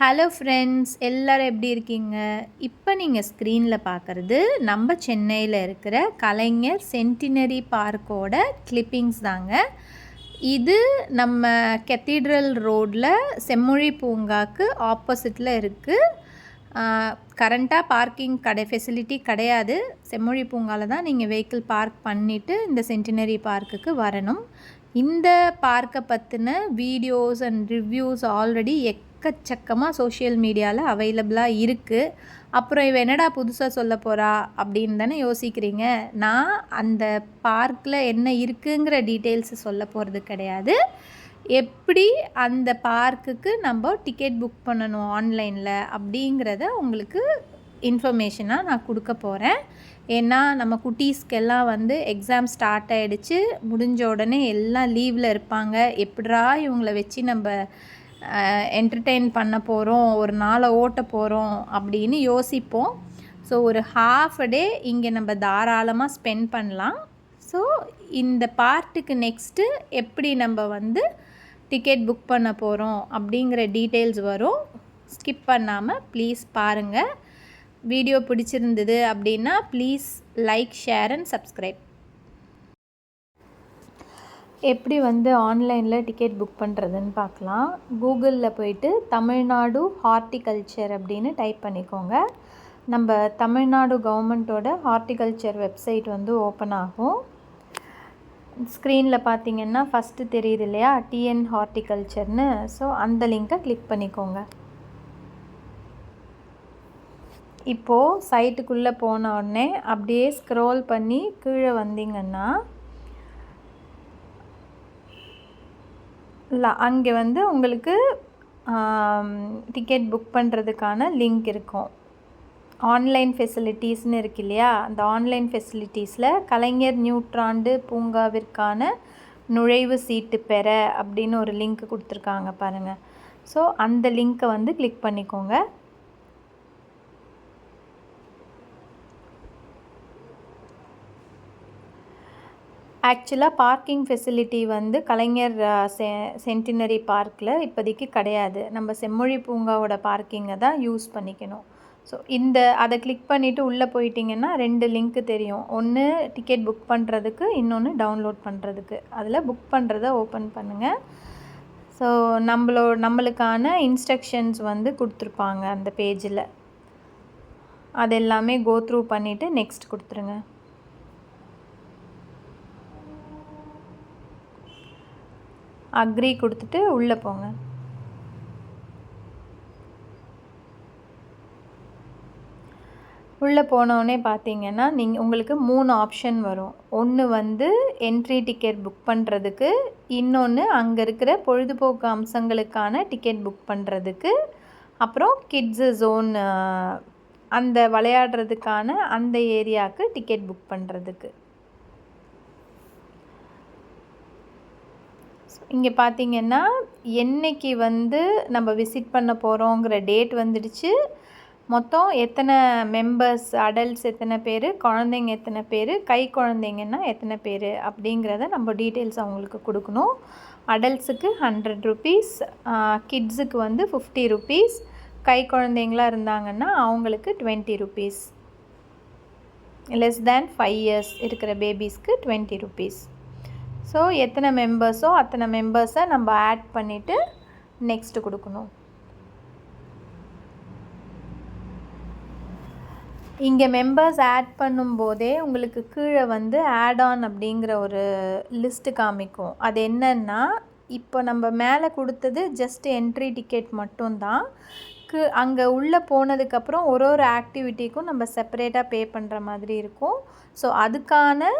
Hello friends எல்லோரும் எப்படி இருக்கீங்க? இப்போ நீங்கள் ஸ்க்ரீனில் பார்க்குறது நம்ம சென்னையில் இருக்கிற கலைஞர் சென்டினரி பார்க்கோட கிளிப்பிங்ஸ் தாங்க. இது நம்ம கெத்தீட்ரல் ரோடில் செம்மொழி பூங்காக்கு ஆப்போசிட்டில் இருக்குது கரண்ட்டாக பார்க்கிங் கடை ஃபெசிலிட்டி கிடையாது. செம்மொழி பூங்காவில் தான் நீங்கள் வெஹிக்கிள் பார்க் பண்ணிவிட்டு இந்த சென்டினரி பார்க்குக்கு வரணும். இந்த பார்க்கை பற்றின வீடியோஸ் அண்ட் ரிவ்யூஸ் ஆல்ரெடி எக் எக்கச்சக்கமாக சோஷியல் மீடியாவில் அவைலபிளாக இருக்குது அப்புறம் இவ என்னடா புதுசாக சொல்ல போகிறா அப்படின்னு தானே யோசிக்கிறீங்க. நான் அந்த பார்க்கில் என்ன இருக்குங்கிற டீட்டெயில்ஸ் சொல்ல போகிறது கிடையாது. எப்படி அந்த பார்க்குக்கு நம்ம டிக்கெட் புக் பண்ணணும் ஆன்லைனில் அப்படிங்கிறத உங்களுக்கு இன்ஃபர்மேஷனாக நான் கொடுக்க போகிறேன் ஏன்னா நம்ம குட்டீஸ்க்கெல்லாம் வந்து எக்ஸாம் ஸ்டார்ட் ஆகிடுச்சு முடிஞ்ச உடனே எல்லாம் லீவில் இருப்பாங்க. எப்படா இவங்கள வச்சு நம்ம என்டர்டெயின் பண்ண போகிறோம் ஒரு நாளை ஓட்ட போகிறோம் அப்படின்னு யோசிப்போம். ஸோ ஒரு ஹாஃப் டே இங்கே நம்ம தாராளமாக ஸ்பெண்ட் பண்ணலாம். ஸோ இந்த பார்ட்டுக்கு நெக்ஸ்ட்டு எப்படி நம்ம வந்து டிக்கெட் புக் பண்ண போகிறோம் அப்படிங்கிற டீட்டெயில்ஸ் வரும். ஸ்கிப் பண்ணாமல் ப்ளீஸ் பாருங்கள் வீடியோ பிடிச்சிருந்தது அப்படின்னா please like share and subscribe எப்படி வந்து ஆன்லைனில் டிக்கெட் புக் பண்ணுறதுன்னு பார்க்கலாம். கூகுளில் போயிட்டு தமிழ்நாடு ஹார்ட்டிகல்ச்சர் அப்படின்னு டைப் பண்ணிக்கோங்க. நம்ம தமிழ்நாடு கவர்மெண்ட்டோட ஹார்ட்டிகல்ச்சர் வெப்சைட் வந்து ஓப்பன் ஆகும். ஸ்க்ரீனில் பார்த்தீங்கன்னா ஃபஸ்ட்டு தெரியுது இல்லையா? டிஎன் ஹார்ட்டிகல்ச்சர்னு ஸோ அந்த லிங்க்கை கிளிக் பண்ணிக்கோங்க. இப்போது சைட்டுக்குள்ளே போன உடனே அப்படியே ஸ்க்ரோல் பண்ணி கீழே வந்தீங்கன்னா அங்கே வந்து உங்களுக்கு டிக்கெட் புக் பண்ணுறதுக்கான லிங்க் இருக்கும். ஆன்லைன் ஃபெசிலிட்டிஸ்னு இருக்கு இல்லையா? அந்த ஆன்லைன் ஃபெசிலிட்டிஸில் கலைஞர் நியூட்ராண்டு பூங்காவிற்கான நுழைவு சீட்டு பெற அப்படின்னு ஒரு லிங்க் கொடுத்துருக்காங்க பாருங்கள் ஸோ அந்த லிங்க்கை வந்து கிளிக் பண்ணிக்கோங்க. ஆக்சுவலாக பார்க்கிங் ஃபெசிலிட்டி வந்து கலைஞர் செ சென்டினரி பார்க்கில் இப்போதைக்கு கிடையாது. நம்ம செம்மொழி பூங்காவோட பார்க்கிங்கை தான் யூஸ் பண்ணிக்கணும். ஸோ இந்த அதை கிளிக் பண்ணிவிட்டு உள்ளே போயிட்டிங்கன்னா ரெண்டு லிங்க்கு தெரியும். ஒன்று டிக்கெட் புக் பண்ணுறதுக்கு இன்னொன்று டவுன்லோட் பண்ணுறதுக்கு அதில் புக் பண்ணுறத ஓப்பன் பண்ணுங்கள் ஸோ நம்மளோ நம்மளுக்கான இன்ஸ்ட்ரக்ஷன்ஸ் வந்து கொடுத்துருப்பாங்க அந்த பேஜில் அது எல்லாமே கோ த்ரூ பண்ணிவிட்டு நெக்ஸ்ட் கொடுத்துருங்க. அக்ரி கொடுத்துட்டு உள்ளே போங்க. உள்ளே போனோடனே பார்த்தீங்கன்னா நீங்கள் உங்களுக்கு மூணு ஆப்ஷன் வரும். ஒன்று வந்து என்ட்ரி டிக்கெட் புக் பண்ணுறதுக்கு இன்னொன்று அங்கே இருக்கிற பொழுதுபோக்கு அம்சங்களுக்கான டிக்கெட் புக் பண்ணுறதுக்கு அப்புறம் கிட்ஸு ஜோன் அந்த விளையாடுறதுக்கான அந்த ஏரியாவுக்கு டிக்கெட் புக் பண்ணுறதுக்கு இங்கே பார்த்தீங்கன்னா என்னைக்கு வந்து நம்ம விசிட் பண்ண போகிறோங்கிற டேட் வந்துடுச்சு. மொத்தம் எத்தனை மெம்பர்ஸ் அடல்ட்ஸ் எத்தனை பேர் குழந்தைங்க எத்தனை பேர் கை குழந்தைங்கன்னா எத்தனை பேர் அப்படிங்கிறத நம்ம டீட்டெயில்ஸ் அவங்களுக்கு கொடுக்கணும். அடல்ட்ஸுக்கு ஹண்ட்ரட் ருபீஸ் கிட்ஸுக்கு வந்து ஃபிஃப்டி ருபீஸ் கை குழந்தைங்களாக இருந்தாங்கன்னா அவங்களுக்கு twenty rupees less than five years இருக்கிற பேபிஸ்க்கு டுவெண்ட்டி ருபீஸ் ஸோ எத்தனை மெம்பர்ஸோ அத்தனை மெம்பர்ஸை நம்ம ஆட் பண்ணிவிட்டு நெக்ஸ்ட்டு கொடுக்கணும். இங்கே மெம்பர்ஸ் ஆட் பண்ணும்போதே உங்களுக்கு கீழே வந்து ஆட் ஆன் அப்படிங்கிற ஒரு லிஸ்ட்டு காமிக்கும். அது என்னன்னா இப்போ நம்ம மேலே கொடுத்தது ஜஸ்ட் என்ட்ரி டிக்கெட் மட்டும்தான். கு அங்கே உள்ளே போனதுக்கப்புறம் ஒரு ஒரு ஆக்டிவிட்டிக்கும் நம்ம செப்பரேட்டாக பே பண்ணுற மாதிரி இருக்கும். ஸோ அதுக்கான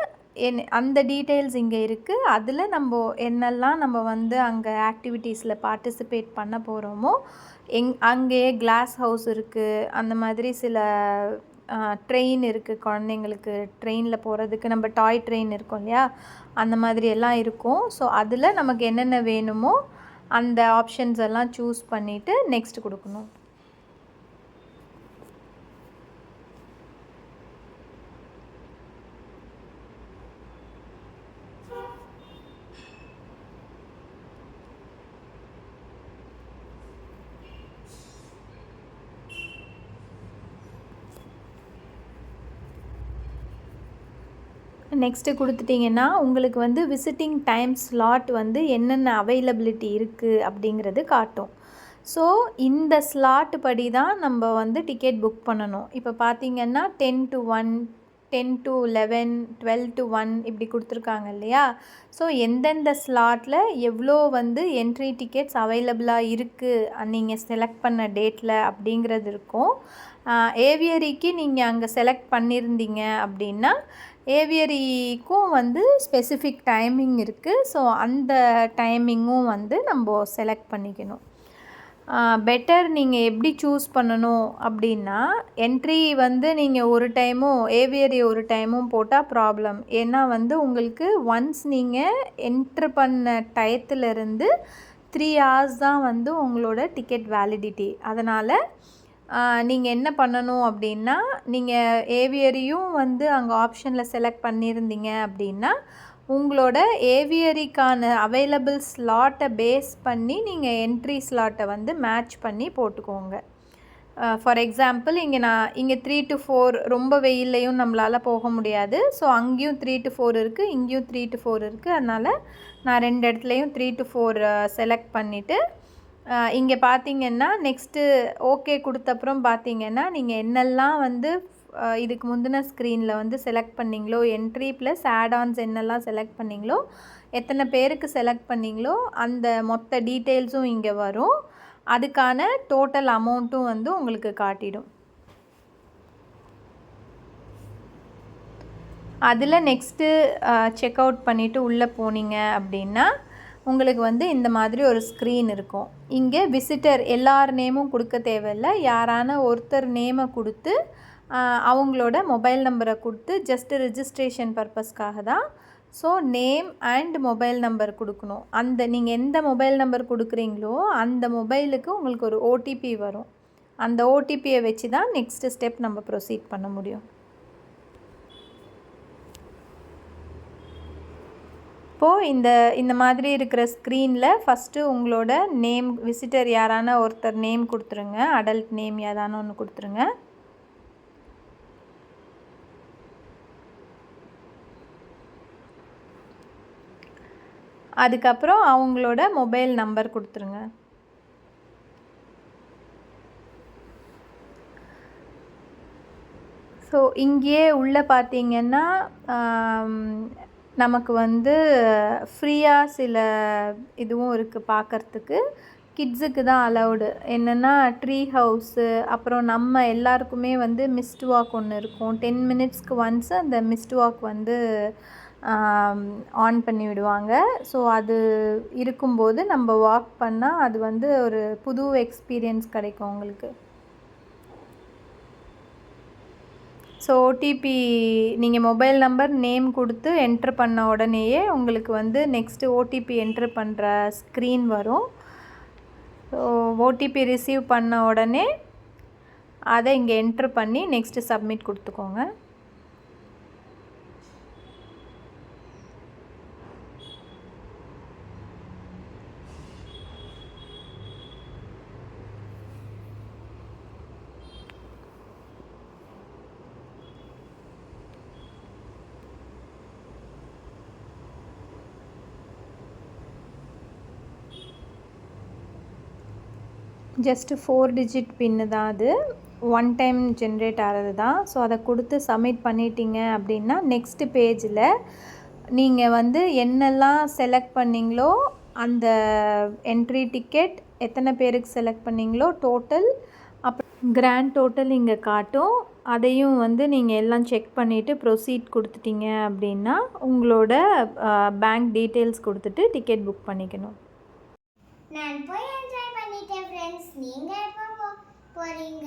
என் அந்த டீட்டெயில்ஸ் இங்கே இருக்குது அதில் நம்ம என்னெல்லாம் நம்ம வந்து அங்கே ஆக்டிவிட்டீஸில் பார்ட்டிசிபேட் பண்ண போகிறோமோ எங் அங்கேயே கிளாஸ் ஹவுஸ் இருக்குது அந்த மாதிரி சில ட்ரெயின் இருக்குது குழந்தைங்களுக்கு ட்ரெயினில் போகிறதுக்கு நம்ம டாய் ட்ரெயின் இருக்கும் இல்லையா? அந்த மாதிரி எல்லாம் இருக்கும். ஸோ அதில் நமக்கு என்னென்ன வேணுமோ அந்த ஆப்ஷன்ஸ் எல்லாம் சூஸ் பண்ணிவிட்டு நெக்ஸ்ட் கொடுக்கணும். நெக்ஸ்ட்டு கொடுத்துட்டிங்கன்னா உங்களுக்கு வந்து விசிட்டிங் டைம் ஸ்லாட் வந்து என்னென்ன அவைலபிலிட்டி இருக்குது அப்படிங்கிறது காட்டும். ஸோ இந்த ஸ்லாட் படி தான் நம்ம வந்து டிக்கெட் புக் பண்ணணும். இப்போ பார்த்தீங்கன்னா ten to one ten to eleven twelve to one இப்படி கொடுத்துருக்காங்க இல்லையா? ஸோ எந்தெந்த ஸ்லாட்டில் எவ்வளோ வந்து என்ட்ரி டிக்கெட்ஸ் அவைலபிளாக இருக்குது நீங்கள் செலக்ட் பண்ண டேட்டில் அப்படிங்கிறது இருக்கும். ஏவியரிக்கு நீங்கள் அங்கே செலக்ட் பண்ணியிருந்தீங்க அப்படின்னா ஏவியரிக்கும் வந்து ஸ்பெசிஃபிக் டைமிங் இருக்குது ஸோ அந்த டைமிங்கும் வந்து நம்ம செலக்ட் பண்ணிக்கணும். பெட்டர் நீங்கள் எப்படி சூஸ் பண்ணணும் அப்படின்னா என்ட்ரி வந்து நீங்கள் ஒரு டைமும் ஏவியரி ஒரு டைமும் போட்டால் ப்ராப்ளம் ஏன்னா வந்து உங்களுக்கு ஒன்ஸ் நீங்கள் என்ட்ரு பண்ண டயத்துலேருந்து த்ரீ ஹார்ஸ் தான் வந்து உங்களோட டிக்கெட் வேலிடிட்டி அதனால் நீங்கள் என்ன பண்ணணும் அப்படின்னா நீங்கள் ஏவியரியும் வந்து அங்கே ஆப்ஷனில் செலக்ட் பண்ணியிருந்தீங்க அப்படின்னா உங்களோட ஏவியரிக்கான அவைலபிள் ஸ்லாட்டை பேஸ் பண்ணி நீங்கள் என்ட்ரி ஸ்லாட்டை வந்து மேட்ச் பண்ணி போட்டுக்கோங்க. ஃபார் எக்ஸாம்பிள் இங்கே நான் இங்கே த்ரீ டு ஃபோர் ரொம்ப வெயில்லையும் நம்மளால் போக முடியாது. ஸோ அங்கேயும் த்ரீ டு ஃபோர் இருக்குது இங்கேயும் த்ரீ டு ஃபோர் இருக்குது அதனால் நான் ரெண்டு இடத்துலையும் த்ரீ டு ஃபோர் செலக்ட் பண்ணிவிட்டு இங்கே பார்த்தீங்கன்னா நெக்ஸ்ட்டு ஓகே கொடுத்தப்புறம் பார்த்தீங்கன்னா நீங்கள் என்னெல்லாம் வந்து இதுக்கு முந்தின ஸ்க்ரீனில் வந்து செலக்ட் பண்ணிங்களோ என்ட்ரி ப்ளஸ் ஆடான்ஸ் என்னெல்லாம் செலக்ட் பண்ணிங்களோ எத்தனை பேருக்கு செலக்ட் பண்ணிங்களோ அந்த மொத்த டீட்டெயில்ஸும் இங்கே வரும். அதுக்கான டோட்டல் அமௌண்ட்டும் வந்து உங்களுக்கு காட்டிடும். அதில் நெக்ஸ்ட்டு செக் அவுட் பண்ணிவிட்டு உள்ளே போனீங்க அப்படின்னா உங்களுக்கு வந்து இந்த மாதிரி ஒரு ஸ்க்ரீன் இருக்கும். இங்கே விசிட்டர் எல்லார் நேமும் கொடுக்க தேவையில்லை. யாரான ஒருத்தர் நேமை கொடுத்து அவங்களோட மொபைல் நம்பரை கொடுத்து ஜஸ்ட்டு ரிஜிஸ்ட்ரேஷன் பர்பஸ்க்காக தான். So name and mobile number கொடுக்கணும். அந்த நீங்கள் எந்த மொபைல் நம்பர் கொடுக்குறீங்களோ அந்த மொபைலுக்கு உங்களுக்கு ஒரு ஓடிபி வரும். அந்த ஓடிபியை வச்சு தான் நெக்ஸ்ட்டு ஸ்டெப் நம்ம ப்ரொசீட் பண்ண முடியும். இப்போது இந்த இந்த மாதிரி இருக்கிற ஸ்க்ரீனில் ஃபஸ்ட்டு உங்களோட நேம் விசிட்டர் யாரான ஒருத்தர் நேம் கொடுத்துருங்க. அடல்ட் நேம் ஏதான ஒன்று கொடுத்துருங்க. அதுக்கப்புறம் அவங்களோட மொபைல் நம்பர் கொடுத்துருங்க. ஸோ இங்கேயே உள்ளே பார்த்தீங்கன்னா நமக்கு வந்து ஃப்ரீயாக சில இதுவும் இருக்குது பார்க்குறதுக்கு கிட்ஸுக்கு தான் அலௌடு என்னென்னா ட்ரீ ஹவுஸு அப்புறம் நம்ம எல்லாருக்குமே வந்து மிஸ்ட் வாக் ஒன்று இருக்கும். டென் மினிட்ஸ்க்கு ஒன்ஸ் அந்த மிஸ்ட் வாக் வந்து ஆன் பண்ணி விடுவாங்க. ஸோ அது இருக்கும்போது நம்ம வாக் பண்ணால் அது வந்து ஒரு புது எக்ஸ்பீரியன்ஸ் கிடைக்கும் உங்களுக்கு. ஸோ ஓடிபி நீங்கள் மொபைல் நம்பர் நேம் கொடுத்து என்ட்ரு பண்ண உடனேயே உங்களுக்கு வந்து நெக்ஸ்ட்டு ஓடிபி என்ட்ரு பண்ணுற ஸ்க்ரீன் வரும். ஸோ ஓடிபி ரிசீவ் பண்ண உடனே அதை இங்கே என்ட்ரு பண்ணி நெக்ஸ்ட்டு சப்மிட் கொடுத்துக்கோங்க. ஜஸ்ட்டு ஃபோர் டிஜிட் பின்னு தான் அது. ஒன் டைம் ஜென்ரேட் ஆகிறது தான். ஸோ அதை கொடுத்து சப்மிட் பண்ணிட்டீங்க அப்படின்னா நெக்ஸ்ட்டு பேஜில் நீங்கள் வந்து என்னெல்லாம் செலக்ட் பண்ணிங்களோ அந்த என்ட்ரி டிக்கெட் எத்தனை பேருக்கு செலக்ட் பண்ணிங்களோ டோட்டல் அப்புறம் கிராண்ட் டோட்டல் இங்கே காட்டும். அதையும் வந்து நீங்கள் எல்லாம் செக் பண்ணிவிட்டு ப்ரொசீட் கொடுத்துட்டீங்க அப்படின்னா உங்களோட பேங்க் டீட்டெயில்ஸ் கொடுத்துட்டு டிக்கெட் புக் பண்ணிக்கணும். நான் போய் என்ஜாய் ஃப்ரெண்ட்ஸ் நீங்கள் எப்போ போ போகிறீங்க